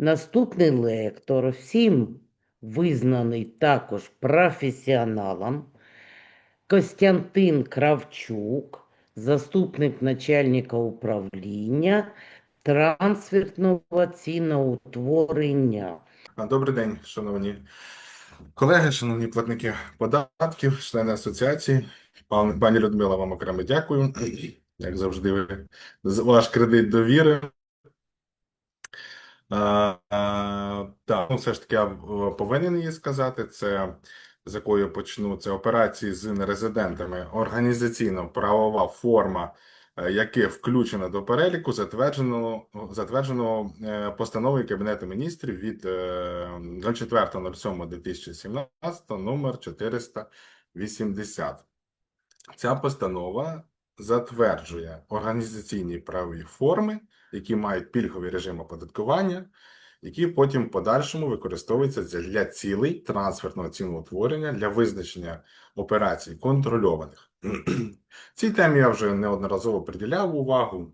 Наступний лектор, всім визнаний також професіоналом, Костянтин Кравчук, заступник начальника управління трансфертного ціноутворення. Добрий день, шановні колеги, шановні платники податків, члени асоціації. Пані Людмила, вам окремо дякую. Як завжди, за ваш кредит довіри. Так, ну все ж таки я е, повинен її сказати. Це з якої я почну. Це операції з нерезидентами, організаційно-правова форма, е, яке включено до переліку, затвердженого затвердженого е, постановою Кабінету міністрів від е, 04.07.2017 номер 480. Ця постанова затверджує організаційні правові форми, які мають пільговий режим оподаткування, які потім в подальшому використовуються для- цілей трансфертного ціноутворення для визначення операцій контрольованих. Цій темі я вже неодноразово приділяв увагу.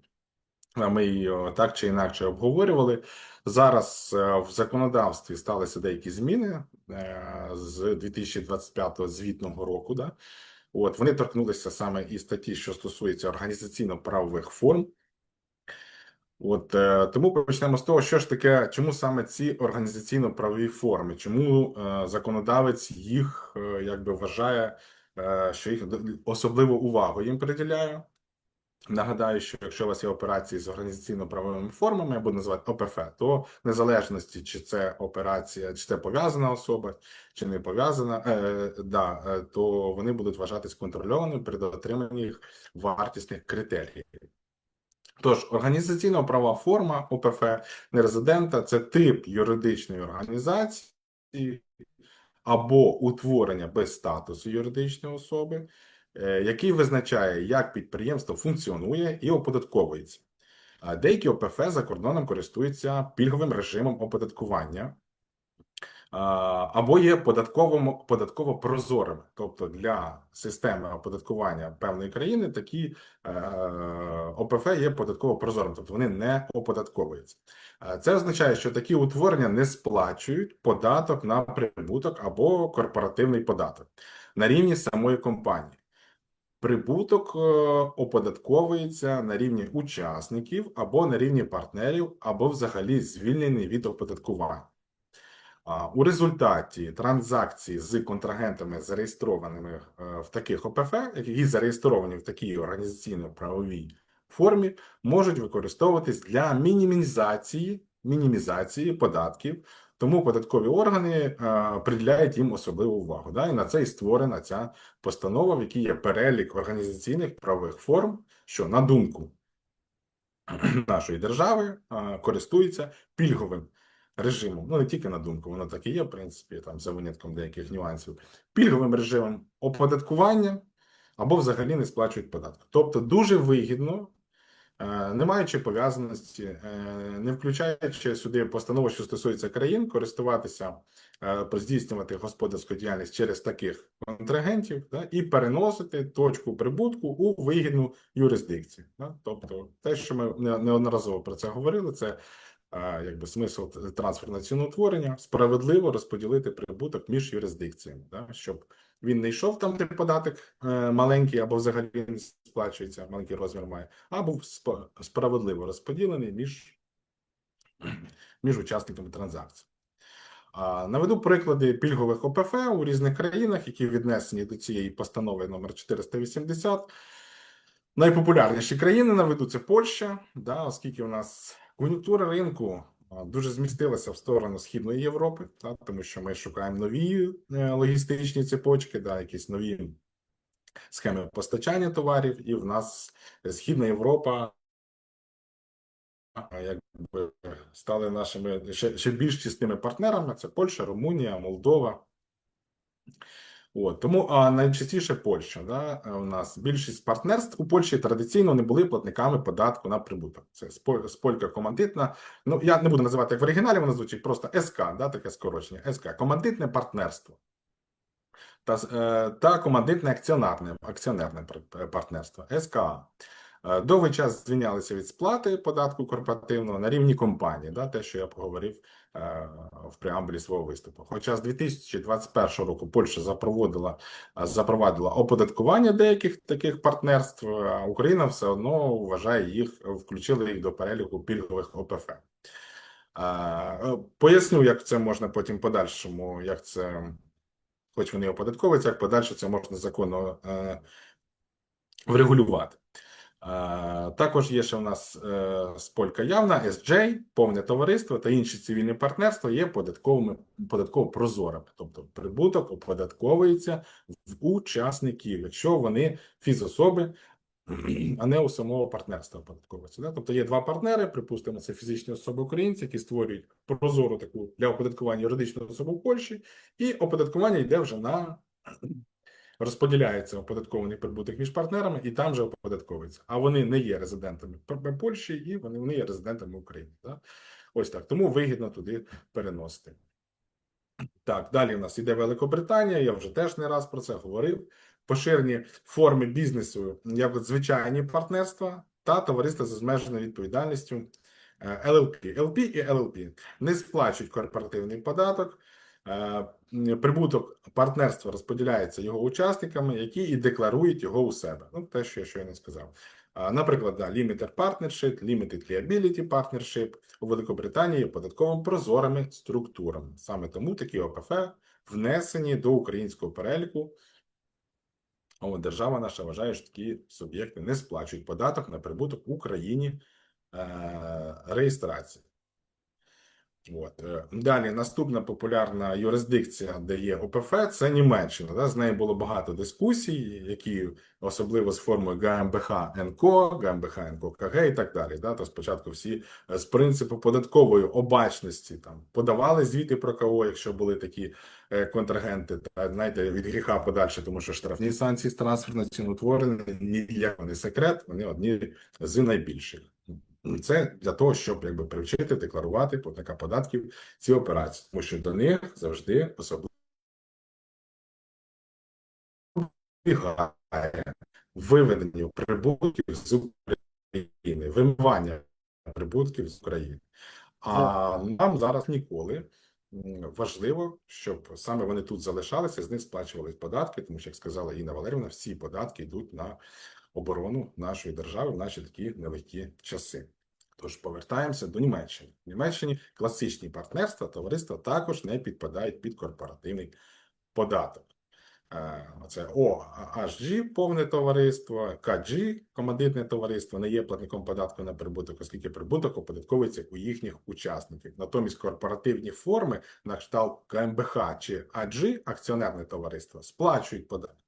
Ми її так чи інакше обговорювали. Зараз е, в законодавстві сталися деякі зміни е, з 2025 звітного року. Да? От вони торкнулися саме і статті, що стосується організаційно-правових форм. От е, тому почнемо з того, що ж таке, чому саме ці організаційно-правові форми, чому е, законодавець їх е, якби вважає, е, що їх особливу увагу їм приділяє. Нагадаю, що якщо у вас є операції з організаційно-правовими формами, або називати ОПФ, то в незалежності, чи це операція, чи це пов'язана особа, чи не пов'язана, е, да, е, то вони будуть вважатись контрольованими при дотриманні їх вартісних критеріїв. Тож, організаційно-права форма ОПФ нерезидента це тип юридичної організації або утворення без статусу юридичної особи, який визначає, як підприємство функціонує і оподатковується. А Деякі ОПФ за кордоном користуються пільговим режимом оподаткування або є податково, податково прозорими. Тобто для системи оподаткування певної країни такі е, ОПФ є податково прозорими, тобто вони не оподатковуються. Е, Це означає, що такі утворення не сплачують податок на прибуток або корпоративний податок на рівні самої компанії. Прибуток е, оподатковується на рівні учасників або на рівні партнерів, або взагалі звільнений від оподаткування. У результаті транзакцій з контрагентами, зареєстрованими е, в таких ОПФ, які зареєстровані в такій організаційно-правовій формі, можуть використовуватись для мінімізації, мінімізації податків. Тому податкові органи е, приділяють їм особливу увагу. Да? І на це і створена ця постанова, в якій є перелік організаційних правових форм, що на думку нашої держави е, користуються пільговим режимом. Ну не тільки на думку, воно так і є, в принципі, там за винятком деяких нюансів. Пільговим режимом оподаткування або взагалі не сплачують податку. Тобто дуже вигідно, не маючи пов'язаності, е, не включаючи сюди постанову, що стосується країн, користуватися, е, здійснювати господарську діяльність через таких контрагентів да, і переносити точку прибутку у вигідну юрисдикцію. Да. Тобто, те, що ми неодноразово про це говорили, це якби смисл трансферного ціноутворення справедливо розподілити прибуток між юрисдикціями, да, щоб він не йшов там, де податок е, маленький або взагалі не сплачується, маленький розмір має, а був справедливо розподілений між, між учасниками транзакції. А, Наведу приклади пільгових ОПФ у різних країнах, які віднесені до цієї постанови номер 480. Найпопулярніші країни наведу це Польща, да, оскільки у нас кон'юнктура ринку дуже змістилася в сторону Східної Європи, да, тому що ми шукаємо нові е, логістичні цепочки, да, якісь нові схеми постачання товарів, і в нас Східна Європа якби стали нашими ще, ще більш тісними партнерами: це Польща, Румунія, Молдова. От, тому а, найчастіше Польща. Да, е, у нас більшість партнерств у Польщі традиційно не були платниками податку на прибуток. Це сполька командитна. Ну я не буду називати як в оригіналі, Вона звучить просто СК, да, таке скорочення. СК командитне партнерство та, е, та командитне акціонерне, акціонерне партнерство СКА. Е, Довгий час звільнялися від сплати податку корпоративного на рівні компанії, да, те, що я поговорив е, в преамбулі свого виступу. Хоча з 2021 року Польща запровадила, е, запровадила оподаткування деяких таких партнерств, а Україна все одно вважає їх, включили їх до переліку пільгових ОПФ. Е, е, Поясню, як це можна потім подальшому, як це, хоч вони оподатковуються, як подальше це можна законно е, врегулювати. Е, Також є ще в нас е, сполька явна, SJ, повне товариство та інші цивільні партнерства є податковими податково прозорими, тобто прибуток оподатковується в учасників, якщо вони фізособи, а не у самого партнерства оподатковуються. Да? Тобто є два партнери, припустимо, це фізичні особи українці, які створюють прозору таку для оподаткування юридичну особу в Польщі, і оподаткування йде вже на розподіляється оподаткований прибуток між партнерами, і там же оподатковується. А вони не є резидентами Польщі, і вони, вони є резидентами України. Да? Ось так. Тому вигідно туди переносити. Так, далі в нас іде Великобританія. Я вже теж не раз про це говорив. Поширені форми бізнесу, як звичайні партнерства та товариства з обмеженою відповідальністю е, LLP. LP і LLP не сплачують корпоративний податок. Е, Прибуток партнерства розподіляється його учасниками, які і декларують його у себе. Ну, те, що я щойно сказав. Наприклад, да, Limited Partnership, Limited Liability Partnership у Великобританії є податково прозорими структурами. Саме тому такі ОПФ внесені до українського переліку. От держава наша вважає, що такі суб'єкти не сплачують податок на прибуток в Україні е, реєстрації. От. е, Далі наступна популярна юрисдикція, де є ОПФ, це Німеччина. Да? З нею було багато дискусій, які особливо з формою ГМБХ НКО, ГМБХ НКО КГ і так далі. Да? То спочатку всі е, з принципу податкової обачності там подавали звіти про КО, якщо були такі е, контрагенти, та знаєте, від гріха подальше, тому що штрафні санкції з трансферного ціноутворення ніяк не секрет, вони одні з найбільших. Це для того, щоб якби привчити декларувати платника податків ці операції, тому що до них завжди особливо виведення прибутків з України, вимивання прибутків з України. А нам зараз ніколи важливо, щоб саме вони тут залишалися, з них сплачувались податки, тому що, як сказала Інна Валерівна, всі податки йдуть на оборону нашої держави в наші такі нелегкі часи. Тож повертаємося до Німеччини. В Німеччині класичні партнерства, товариства також не підпадають під корпоративний податок. Е, Це OHG – повне товариство, KG – командитне товариство, не є платником податку на прибуток, оскільки прибуток оподатковується у їхніх учасників. Натомість корпоративні форми на кшталт КМБХ чи AG – акціонерне товариство, сплачують податок.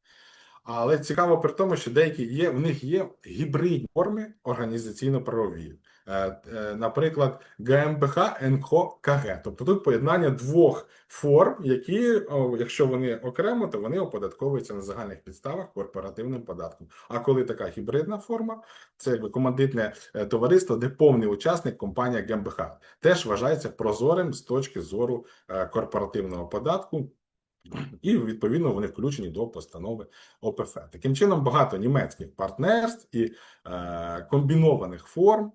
Але цікаво при тому, що деякі є, в них є гібридні форми організаційно-правові. Е, е, Наприклад, ГМБХ НХО КГ. Тобто тут поєднання двох форм, які, якщо вони окремо, то вони оподатковуються на загальних підставах корпоративним податком. А коли така гібридна форма, це якби командитне е, товариство, де повний учасник компанія ГМБХ, теж вважається прозорим з точки зору корпоративного податку. І відповідно вони включені до постанови ОПФ. Таким чином, багато німецьких партнерств і е, комбінованих форм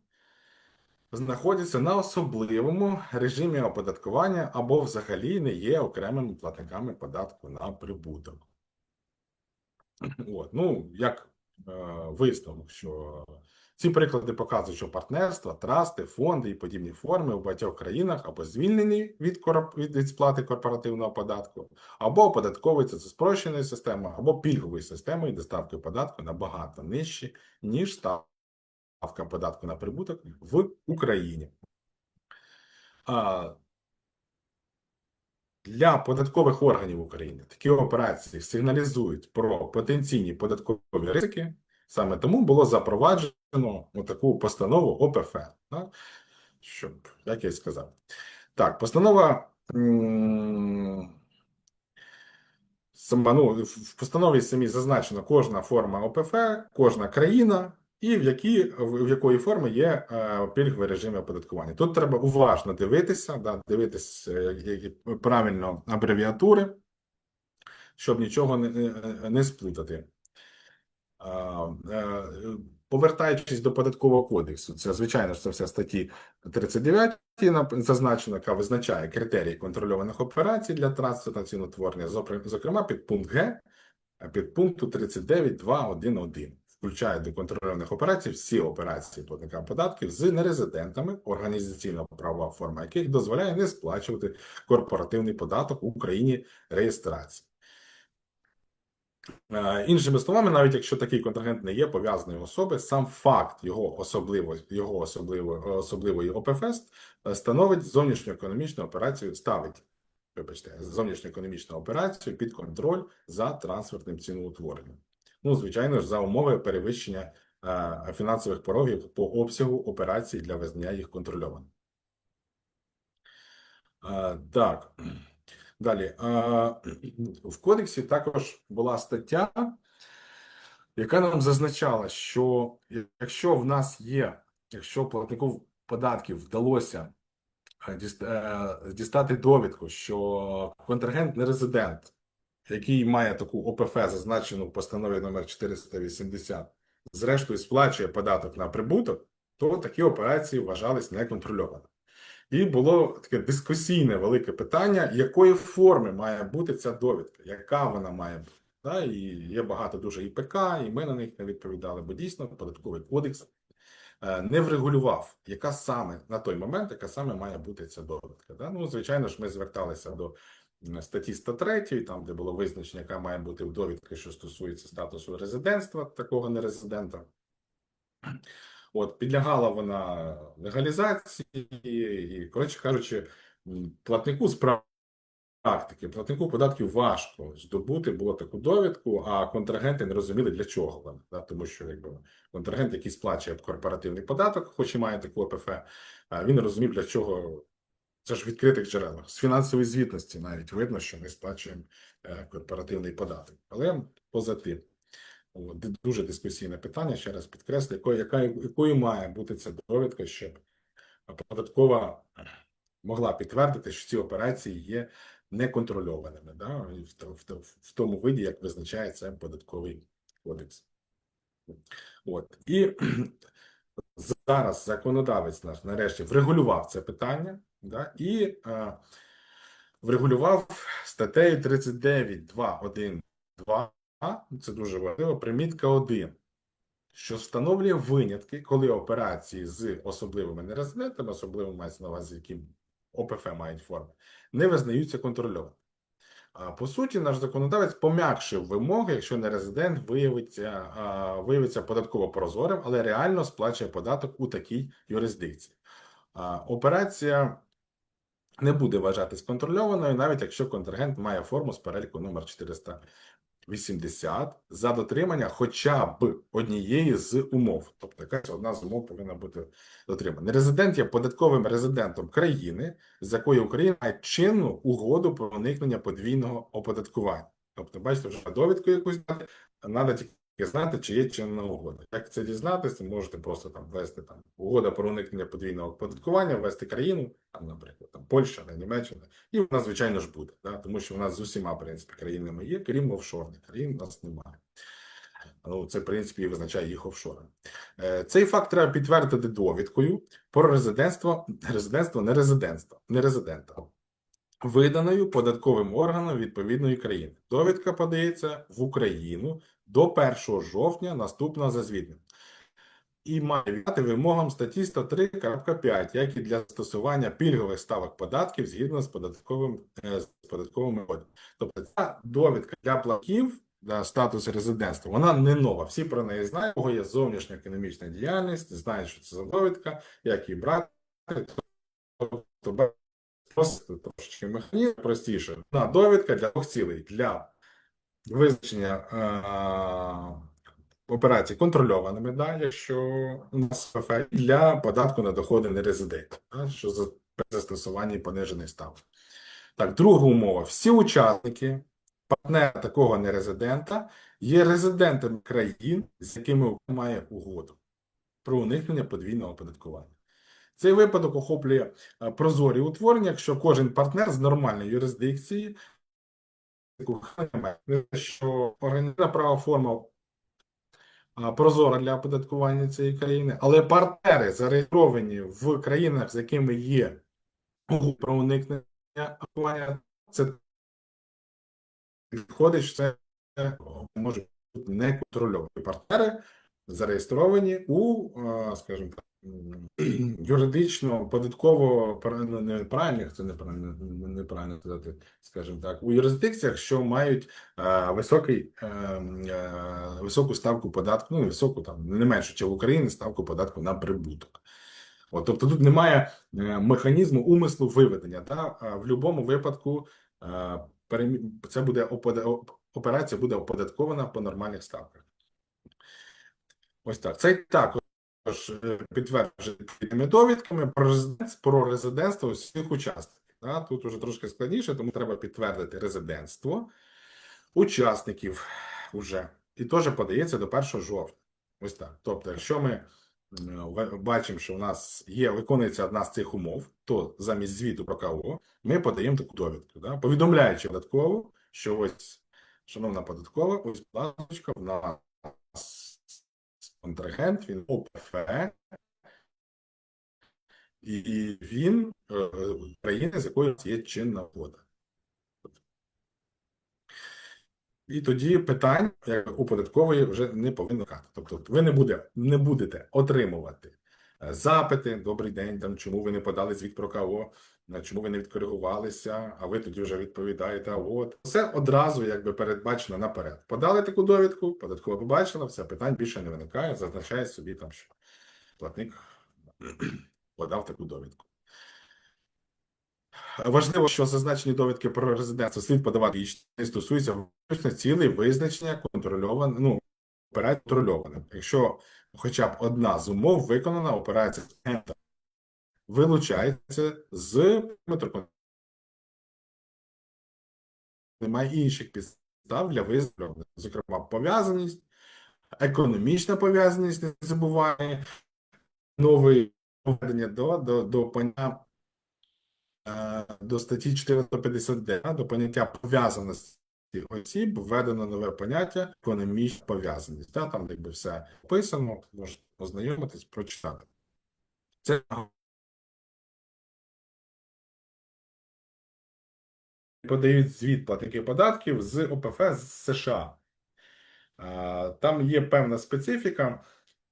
знаходяться на особливому режимі оподаткування або взагалі не є окремими платниками податку на прибуток. От, ну, як е, висновок, що ці приклади показують, що партнерства, трасти, фонди і подібні форми у багатьох країнах або звільнені від, корп... від, сплати корпоративного податку, або оподатковуються за спрощеною системою, або пільговою системою, де ставки податку набагато нижчі, ніж ставка податку на прибуток в Україні. А, для податкових органів України такі операції сигналізують про потенційні податкові ризики. Саме тому було запроваджено таку постанову ОПФ, да? щоб, як я сказав. Так, постанова. Ну, в постанові самі зазначено кожна форма ОПФ, кожна країна, і в, які, в якої форми є е, пільговий режим оподаткування. Тут треба уважно дивитися, да, дивитися е, правильно абревіатури, щоб нічого не, не, сплутати. Повертаючись до податкового кодексу, це звичайно ж це все статті 39 нап- зазначено, яка визначає критерії контрольованих операцій для трансфертного ціноутворення, зокрема- зокрема підпункт Г а підпункту 39.2.1.1 включає до контрольованих операцій всі операції платника податків з нерезидентами, організаційно-правова форма яких дозволяє не сплачувати корпоративний податок в Україні реєстрації. Е, Іншими словами, навіть якщо такий контрагент не є пов'язаною особи, сам факт його особливо, його особливо, особливої ОПФС е, становить зовнішньоекономічну операцію, ставить вибачте, зовнішньоекономічну операцію під контроль за трансфертним ціноутворенням. Ну, звичайно ж, за умови перевищення е, фінансових порогів по обсягу операцій для визнання їх контрольованим. Е, так. Далі. В кодексі також була стаття, яка нам зазначала, що якщо в нас є, якщо платнику податків вдалося е, е, дістати довідку, що контрагент не резидент, який має таку ОПФ, зазначену в постанові номер 480, зрештою сплачує податок на прибуток, то такі операції вважались неконтрольованими. І було таке дискусійне велике питання, якої форми має бути ця довідка, яка вона має бути. Да? І є багато дуже ІПК, і ми на них не відповідали, бо дійсно податковий кодекс е, не врегулював, яка саме на той момент, яка саме має бути ця довідка. Да? Ну, звичайно ж, ми зверталися до статті 103, там, де було визначення, яка має бути в довідки, що стосується статусу резидентства такого нерезидента. От, підлягала вона легалізації, і, коротше кажучи, платнику з практики, платнику податків важко здобути було таку довідку, а контрагенти не розуміли, для чого вона. Да? Тому що якби контрагент, який сплачує корпоративний податок, хоч і має таку ОПФ, він не розумів, для чого. Це ж в відкритих джерелах. З фінансової звітності навіть видно, що ми сплачуємо е, корпоративний податок. Але поза тим. Дуже дискусійне питання, ще раз підкреслю, якою, яка, якою має бути ця довідка, щоб податкова могла підтвердити, що ці операції є неконтрольованими, да, в, в, в тому виді, як визначає це податковий кодекс. От. І зараз законодавець наш нарешті врегулював це питання, да, і е, врегулював статтею 39.2.1.2 а, це дуже важливо, примітка 1, що встановлює винятки, коли операції з особливими нерезидентами, особливо мається на увазі, які ОПФ мають форми, не визнаються контрольованими. А, По суті, наш законодавець пом'якшив вимоги, якщо нерезидент виявиться, а, виявиться податково прозорим, але реально сплачує податок у такій юрисдикції. А, Операція не буде вважатись контрольованою, навіть якщо контрагент має форму з переліку номер 400 80 за дотримання хоча б однієї з умов. Тобто якась одна з умов повинна бути дотримана. Нерезидент є податковим резидентом країни, з якої Україна має чинну угоду про уникнення подвійного оподаткування. Тобто, бачите, вже довідку якусь дати, треба знати, чи є чинна угода. Як це дізнатися, можете просто там ввести там угода про уникнення подвійного оподаткування, ввести країну, там, наприклад, там Польща, не Німеччина, і вона, звичайно ж, буде, да? тому що в нас з усіма, в принципі, країнами є, крім офшорних країн, у нас немає. Ну, це, в принципі, і визначає їх офшором. Е, Цей факт треба підтвердити довідкою про резидентство, резидентство нерезидентства, нерезидента, виданою податковим органом відповідної країни. Довідка подається в Україну до 1 жовтня наступного за звітним. І має відповідати вимогам статті 103.5, як і для застосування пільгових ставок податків згідно з податковим е, з податковими кодами. Тобто ця довідка для платників для статусу резидентства, вона не нова. Всі про неї знають, кого є зовнішня економічна діяльність, знають, що це за довідка, як її брати. Тобто просто трошечки механізм простіше. На довідка для двох цілей для визначення е, операцій контрольованими, да, якщо у нас для податку на доходи нерезидентів, да, що за при застосуванні понижених ставок. Так, друга умова. Всі учасники партнера такого нерезидента є резидентами країн, з якими має угоду про уникнення подвійного оподаткування. Цей випадок охоплює е, прозорі утворення, якщо кожен партнер з нормальної юрисдикції, що організаційна права форма прозора для оподаткування цієї країни, але партнери зареєстровані в країнах, з якими є про уникнення оподаткування, це відходить, що це може бути неконтрольовані. Партнери, зареєстровані у, скажімо так, юридично податково пра- неправильних, це неправильно, неправильно сказати, скажімо так, у юрисдикціях, що мають е, високий, е, е, високу ставку податку, ну, високу там не менше, ніж в Україні, ставку податку на прибуток. От, тобто тут немає е, механізму умислу виведення. Та? В будь-якому випадку е, це буде операція буде оподаткована по нормальних ставках. Ось так. Це також е, підтверджує відповідними довідками про резиденц- про резидентство усіх учасників. Да? Тут уже трошки складніше, тому треба підтвердити резидентство учасників уже. І теж подається до 1 жовтня. Ось так. Тобто, якщо ми бачимо, що у нас є, виконується одна з цих умов, то замість звіту про КО ми подаємо таку довідку, да? повідомляючи податкову, що ось, шановна податкова, ось, будь в нас контрагент, він ОПФ, і він е, країни, з якою є чинна угода. І тоді питань як у податкової вже не повинно кати. Тобто ви не, буде, не будете отримувати запити, добрий день, там, чому ви не подали звіт про КО, е, чому ви не відкоригувалися, а ви тоді вже відповідаєте, а от. Все одразу якби передбачено наперед. Подали таку довідку, податкова побачила, все, питань більше не виникає, зазначає собі там, що платник подав таку довідку. Важливо, що зазначені довідки про резидентство слід подавати і не стосуються виключно цілей визначення контрольованих, ну, операцій контрольованих. Якщо хоча б одна з умов виконана, операція вилучається з метрокон. Немає інших підстав для визнання, зокрема, пов'язаність, економічна пов'язаність, не забуває, новий введення до, до, до поняття е, до статті 459 до поняття пов'язаності осіб введено нове поняття економічна пов'язаність. Та, там якби все описано, можна ознайомитись, прочитати. Це подають звіт платники податків з ОПФ з США. Там є певна специфіка,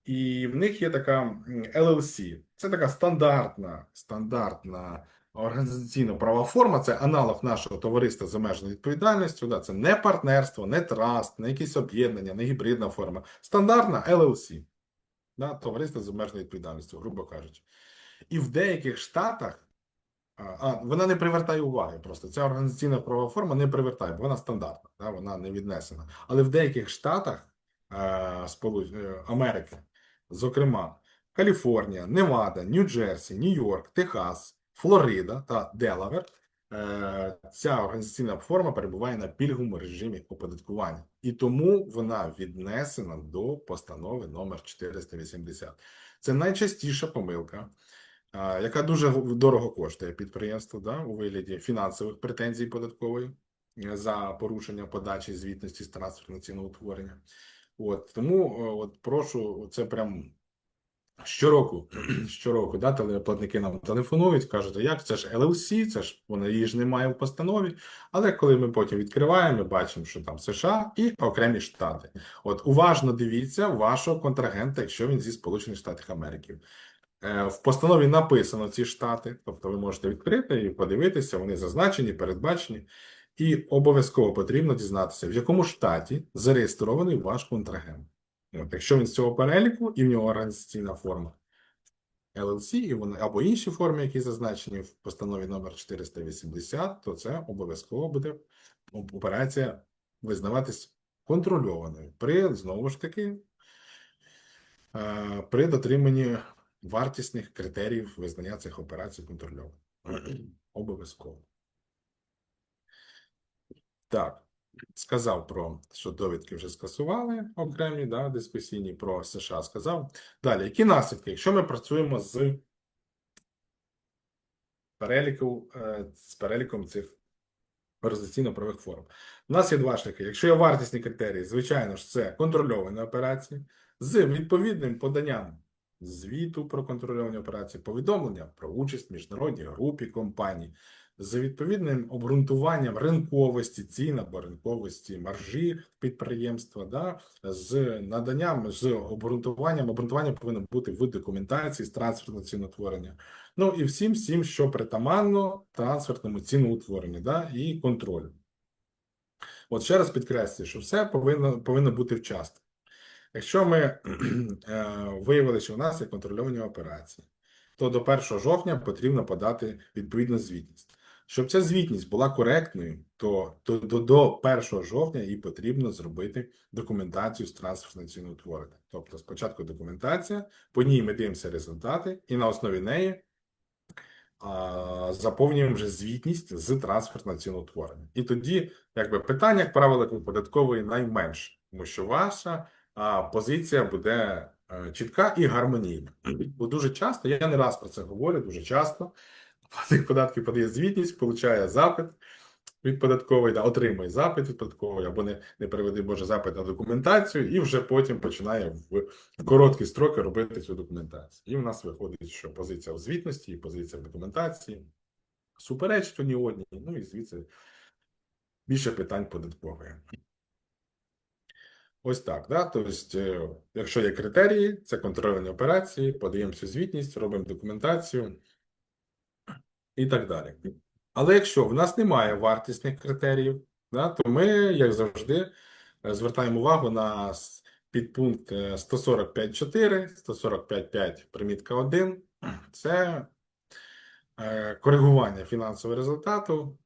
і в них є така LLC. Це така стандартна, стандартна організаційно права форма. Це аналог нашого товариства з обмеженою відповідальністю. Да, це не партнерство, не траст, не якісь об'єднання, не гібридна форма. Стандартна LLC. Да, товариство з обмеженою відповідальністю, грубо кажучи. І в деяких штатах а, а, вона не привертає уваги просто. Ця організаційна правова форма не привертає, бо вона стандартна, да, вона не віднесена. Але в деяких штатах е, Сполуч- е, Америки, зокрема Каліфорнія, Невада, Нью-Джерсі, Нью-Йорк, Техас, Флорида та Делавер, е, ця організаційна форма перебуває на пільговому режимі оподаткування. І тому вона віднесена до постанови номер 480. Це найчастіша помилка яка дуже дорого коштує підприємству да, у вигляді фінансових претензій податкової е, за порушення подачі звітності з трансферного ціноутворення. От тому е, от прошу, це прям щороку, щороку, да, телеплатники нам телефонують, кажуть, «А як це ж LLC, це ж вона її ж немає в постанові. Але коли ми потім відкриваємо, ми бачимо, що там США і окремі штати. От уважно дивіться вашого контрагента, якщо він зі Сполучених Штатів Америки. Е, В постанові написано ці штати, тобто ви можете відкрити і подивитися, вони зазначені, передбачені, і обов'язково потрібно дізнатися, в якому штаті зареєстрований ваш контрагент. От, якщо він з цього переліку і в нього організаційна форма LLC, і вони або інші форми, які зазначені в постанові номер 480, то це обов'язково буде операція визнаватись контрольованою при знову ж таки е, при дотриманні вартісних критеріїв визнання цих операцій контрольованими. Обов'язково. Так, сказав про, що довідки вже скасували окремі, да, дискусійні про США сказав. Далі, які наслідки? Якщо ми працюємо з переліку, е, з переліком цих організаційно-правових форм. У нас є два шляхи. Якщо є вартісні критерії, звичайно ж, це контрольовані операції. з відповідним поданням звіту про контрольовані операції, повідомлення про участь в міжнародній групі компаній, з відповідним обґрунтуванням ринковості цін або ринковості маржі підприємства, да, з наданням, з обґрунтуванням. Обґрунтування повинно бути в документації з трансфертного ціноутворення. Ну і всім, всім, що притаманно трансфертному ціноутворенню, да, і контролю. От ще раз підкреслюю, що все повинно, повинно бути вчасно. Якщо ми е, виявили, що у нас є контрольовані операції, то до 1 жовтня потрібно подати відповідну звітність. Щоб ця звітність була коректною, то, то до, до 1 жовтня їй потрібно зробити документацію з трансферного ціноутворення. Тобто спочатку документація, по ній ми дивимося результати, і на основі неї а, заповнюємо вже звітність з трансфертного ціноутворення. І тоді, якби питання, як правило, податкової найменше, тому що ваша а, позиція буде е, чітка і гармонійна. Бо дуже часто, я не раз про це говорю, дуже часто платник податків подає звітність, получає запит від податкової, да, отримує запит від податкової, або не, не переведи Боже запит на документацію, і вже потім починає в, короткі строки робити цю документацію. І в нас виходить, що позиція в звітності і позиція в документації суперечить одній одній, ну і звідси більше питань податкової. Ось так, да? Тобто, е, якщо є критерії, це контрольовані операції, подаємо всю звітність, робимо документацію і так далі. Але якщо в нас немає вартісних критеріїв, да, то ми, як завжди, е, звертаємо увагу на підпункт е, 145.4, 145.5, примітка 1. Це е, коригування фінансового результату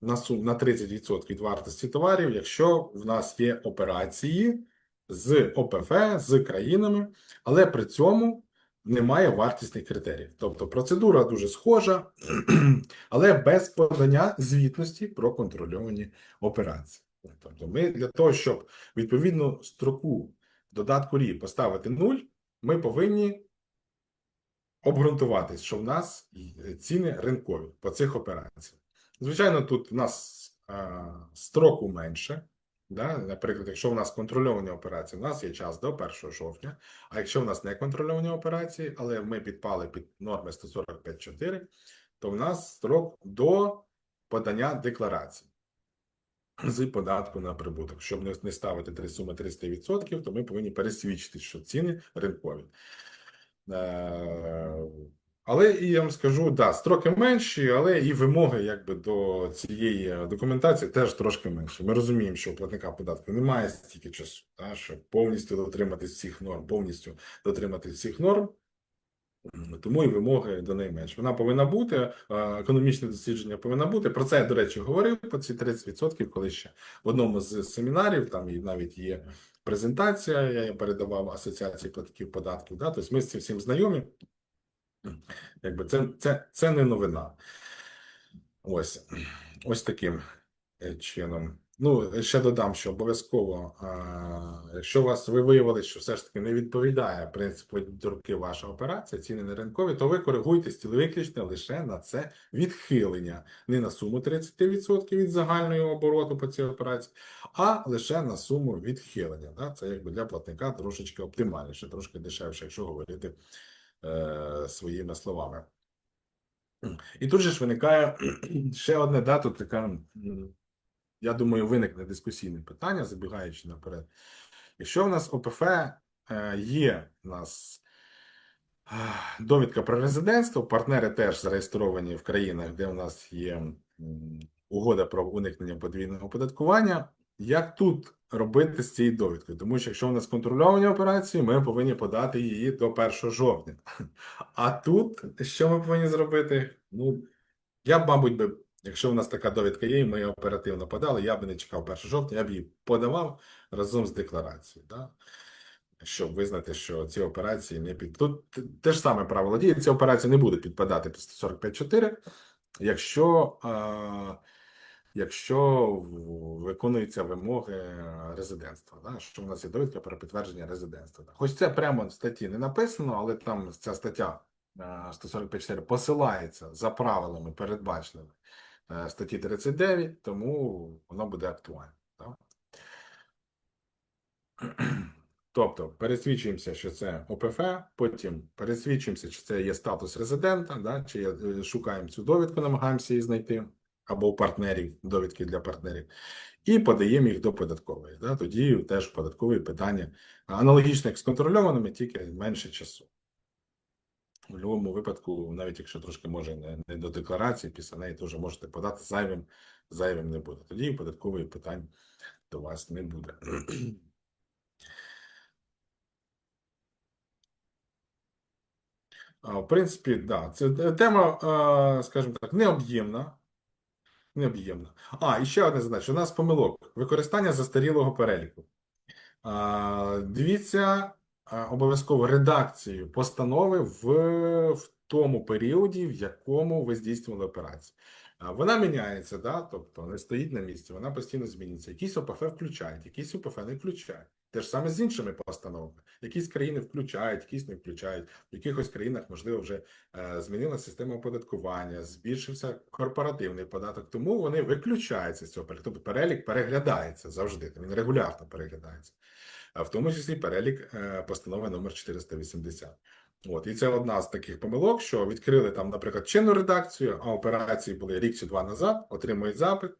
на, сум, на 30% від вартості товарів, якщо в нас є операції з ОПФ, з країнами, але при цьому немає вартісних критеріїв. Тобто процедура дуже схожа, але без подання звітності про контрольовані операції. Тобто, ми для того, щоб відповідну строку додатку РІ поставити 0, ми повинні обґрунтуватись, що в нас ціни ринкові по цих операціях. Звичайно, тут в нас а, строку менше. Да? Наприклад, якщо в нас контрольовані операції, у нас є час до 1 жовтня. А якщо в нас не контрольовані операції, але ми підпали під норми 145.4, то в нас строк до подання декларації з податку на прибуток. Щоб не, ставити три суми 300%, то ми повинні пересвідчити, що ціни ринкові. Е, але і я вам скажу, да, строки менші, але і вимоги якби до цієї документації теж трошки менші. Ми розуміємо, що у платника податку немає стільки часу, да, щоб повністю дотриматись всіх норм, повністю дотриматись всіх норм. Тому і вимоги до неї менше. Вона повинна бути, е, економічне дослідження повинна бути. Про це я, до речі, говорив по ці 30%, коли ще в одному з семінарів, там і навіть є презентація, я передавав Асоціації платників податків. Да? Тобто ми з цим всім знайомі. Якби це, це, це не новина. Ось, ось таким е, чином. Ну, ще додам, що обов'язково, у вас ви виявили, що все ж таки не відповідає принципу руки ваша операція, ціни не ринкові, то ви коригуєте стіл виключно лише на це відхилення, не на суму 30% від загального обороту по цій операції, а лише на суму відхилення. Да? Це якби для платника трошечки оптимальніше, трошки дешевше, якщо говорити е, своїми словами. І тут же ж виникає ще одне да, тут така, я думаю, виникне дискусійне питання, забігаючи наперед. Якщо в нас ОПФ е, є у нас довідка про резидентство, партнери теж зареєстровані в країнах, де у нас є угода про уникнення подвійного оподаткування, як тут робити з цією довідкою? Тому що якщо в нас контрольовані операції, ми повинні подати її до 1 жовтня. А тут що ми повинні зробити? Ну, я б, мабуть, би, якщо в нас така довідка є, і ми її оперативно подали, я би не чекав 1 жовтня, я б її подавав разом з декларацією. Да? Щоб визнати, що ці операції не під. Тут те- те ж саме правило діє, ці операції не будуть підпадати під 145.4, якщо, а, якщо виконуються вимоги резидентства, да? що в нас є довідка про підтвердження резидентства. Да? Хоч це прямо в статті не написано, але там ця стаття е, 145.4 посилається за правилами, передбаченими е, статті 39, тому воно буде актуальне. Да? Тобто пересвідчуємося, що це ОПФ, потім пересвідчуємося, чи це є статус резидента, да, чи е, шукаємо цю довідку, намагаємося її знайти, або партнерів, довідки для партнерів, і подаємо їх до податкової. Да, тоді теж податкові питання аналогічно як з контрольованими, тільки менше часу. В будь-якому випадку, навіть якщо трошки може не, не до декларації, після неї теж можете подати зайвим, зайвим не буде. Тоді податкових питань до вас не буде. В принципі, да, це е, тема, е, скажімо так, необ'ємна. Необ'ємна. А, і ще одне задача. У нас помилок. Використання застарілого переліку. А, Дивіться обов'язково редакцію постанови в, в тому періоді, в якому ви здійснювали операцію. Вона міняється, да? тобто не стоїть на місці, вона постійно змінюється. Якісь ОПФ включають, якісь ОПФ не включають. Те ж саме з іншими постановами. Якісь країни включають, якісь не включають. В якихось країнах, можливо, вже е, змінилася система оподаткування, збільшився корпоративний податок, тому вони виключаються з цього переліку. Тобто перелік переглядається завжди, він регулярно переглядається, в тому числі перелік е, постанови номер 480. От, і це одна з таких помилок, що відкрили там, наприклад, чинну редакцію, а операції були рік чи два назад, отримують запит.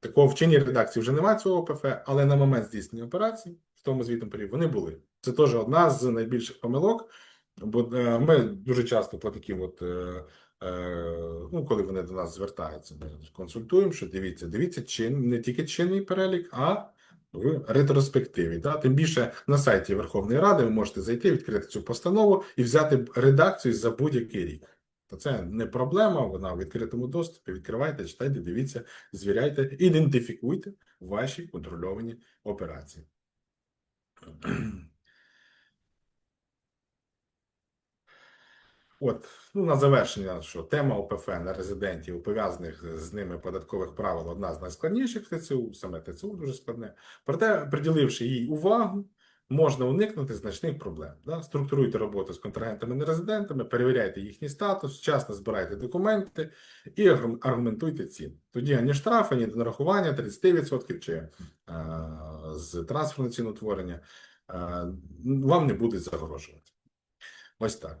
Такого в чинній редакції вже немає цього ОПФ, але на момент здійснення операцій в тому звітному періоді вони були. Це теж одна з найбільших помилок, бо е, ми дуже часто таким от. е, е, Ну, коли вони до нас звертаються, консультуємо, що дивіться, дивіться, чин, не тільки чинний перелік, а в ретроспективі. Да? Тим більше на сайті Верховної Ради ви можете зайти, відкрити цю постанову і взяти редакцію за будь-який рік. То це не проблема, вона в відкритому доступі. Відкривайте, читайте, дивіться, звіряйте, ідентифікуйте ваші контрольовані операції. От, ну, на завершення, що тема ОПФ на резидентів, пов'язаних з ними податкових правил, одна з найскладніших ТЦУ, саме ТЦУ дуже складне. Проте, приділивши їй увагу, можна уникнути значних проблем. Да? Структуруйте роботу з контрагентами-нерезидентами, перевіряйте їхній статус, вчасно збирайте документи і аргументуйте ціни. Тоді ані штрафи, ні донарахування 30% чи е, з трансферного ціноутворення е, вам не будуть загрожувати. Ось так.